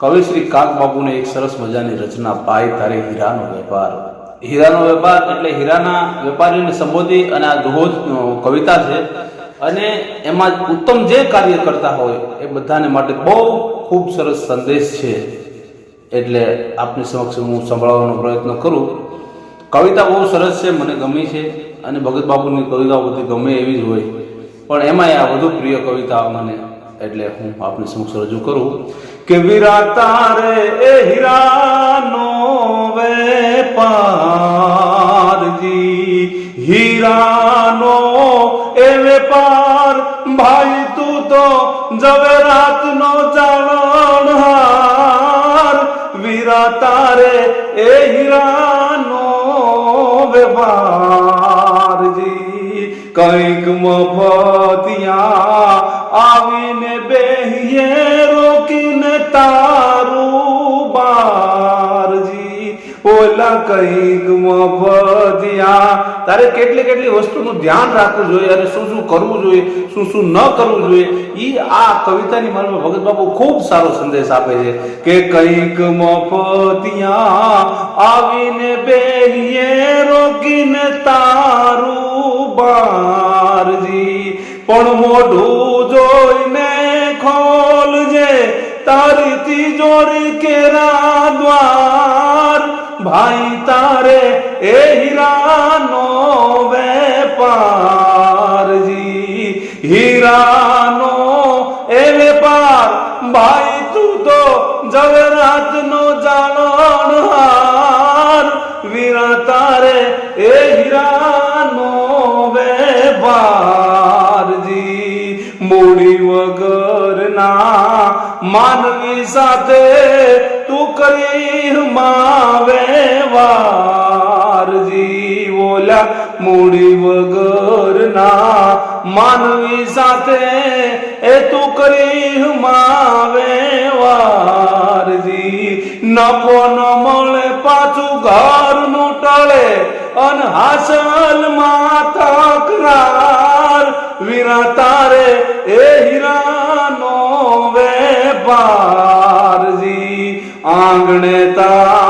કવિ શ્રી કાક એક સરસ મજાની રચના પાય તારે હીરાનો વેપાર. હીરાનો વેપાર એટલે હીરાના વેપારીને સંબોધી અને આ દોહો કવિતા છે. અને એમાં ઉત્તમ જે કાર્ય કરતા હોય એ બધાને માટે બહુ ખૂબ સરસ સંદેશ છે. એટલે આપની સમક્ષ હું સંભળાવવાનો પ્રયત્ન કરું. કવિતા બહુ સરસ છે, મને ગમી છે અને ભગત બાપુની કવિતાઓ બધી ગમે એવી જ હોય. પણ એમાંય આ વધુ પ્રિય કવિતા મને, એટલે હું આપની સમક્ષ રજૂ કરું. કે વિરાતા રે એ હીરાનો વેપારજી હીરાનો એ વેપાર ભાઈ તું તો જવેરાતનો જાણહાર વિરાતા રે એ હીરાનો વેપારજી કંઈક મફતિયા આવીને બેહીએ ઓલા કંઈક મફતિયા તારે કેટલી કેટલી વસ્તુનું ધ્યાન રાખવું જોઈએ અને શું શું કરવું જોઈએ, શું શું ન કરવું જોઈએ? ઈ આ કવિતાની માનમાં ભગત બાપુ ખૂબ સારો સંદેશ આપે છે કે કંઈક મફતિયા આવીને બેહીએ રોકીને તારું બારજી. પણ મોઢું જોઈને ખોલજે તારી તિજોરી કેરા ભાઈ તારે એ હીરાનો વેપારજી હીરાનો એ વેપાર ભાઈ તું તો જગરાતનો જાણહાર વીરા તારે એ હીરાનો વેપારજી મૂડી વગરના માનવી સાથે તું કરી માવે મૂડી વગરના માનવી સાથે એ તું કરી માવે વારજી. નફો ન મળે, પાછું ઘરનું ટળે અન હાસલમાં તકરાર વિના તારે એ હીરાનો વેપારજી. આંગણે તારે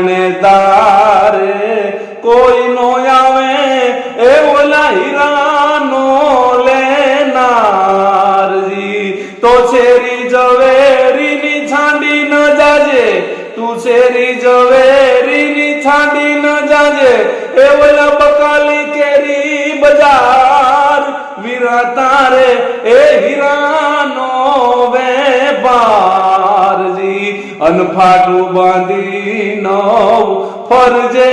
આંગણે તારે કોઈ નો આવે, એવો લહેરાનો હીરાનો લેનારજી તો શેરી ઝવેરીની છાંડી ન જાજે, તું શેરી ઝવેરીની છાંડી ન જાજે. એવો બકાલી કેરી બજાર વીરા તારે, એ હીરાનો વેપારજી અનફાટું બાંધી નવ ફરજે,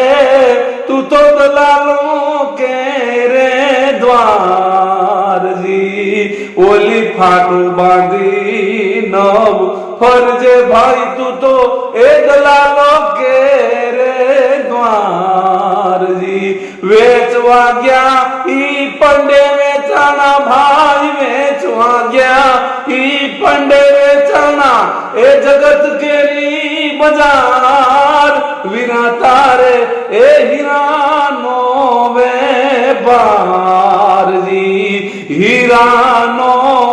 તું તો દલાલો કે રે દ્વારજી? ઓલી ફાટું બાંધી નવ ફરજે, ભાઈ, તું તો એ દલાલો કે રે દ્વારજી? વેચવા ગયા ઈ પંડે વેચાણા ભાઈ, વેચવા ગયા ઈ પંડે વેચાણા એ જગત કેરી બજાર વીરા તારે એ હીરાનો વેપારજી. હીરાનો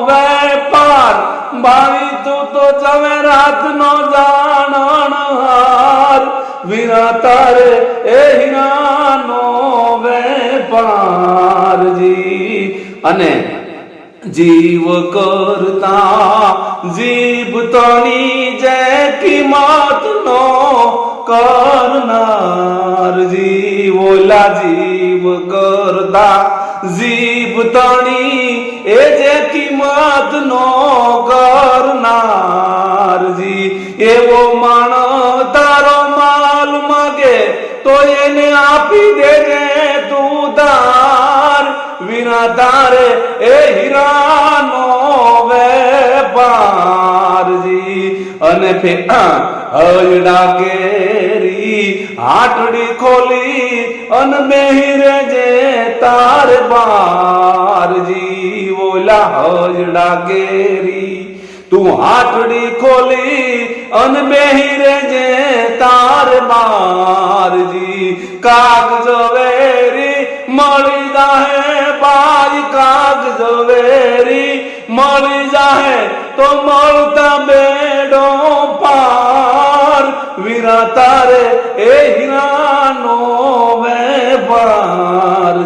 વેપાર ભાવી તું તો જવેરાતનો જાણહાર. વીરા તારે એ હીરાનો વેપારજી. અને જીવ કરતા જીભ તણી જે કિંમત નો કરનાર જીવ ઓલા જીવ કરતા જીભ તણી એ જે કિંમત નો કરનારજી એવો માણ તારો માલ માગે તો એને આપી દેજે તું દાર વિના તારે એ અને ફે હયડા કેરી હાટડી ખોલી અન બેહીરે જે તાર બારજી ઓલા હજડા કેરી તું હાટડી ખોલી અન બેહી રેજે તાર મારજી કાગ ઝવેરી મળી જાહે બાઈ કાગ ઝવેરી મળી જાહે તો મળતા બેડો પાર વીરા તારે એ હીરાનો વેપારજી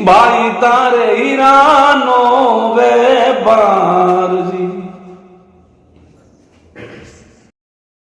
બાઈ તારે હીરાનો વેપારજી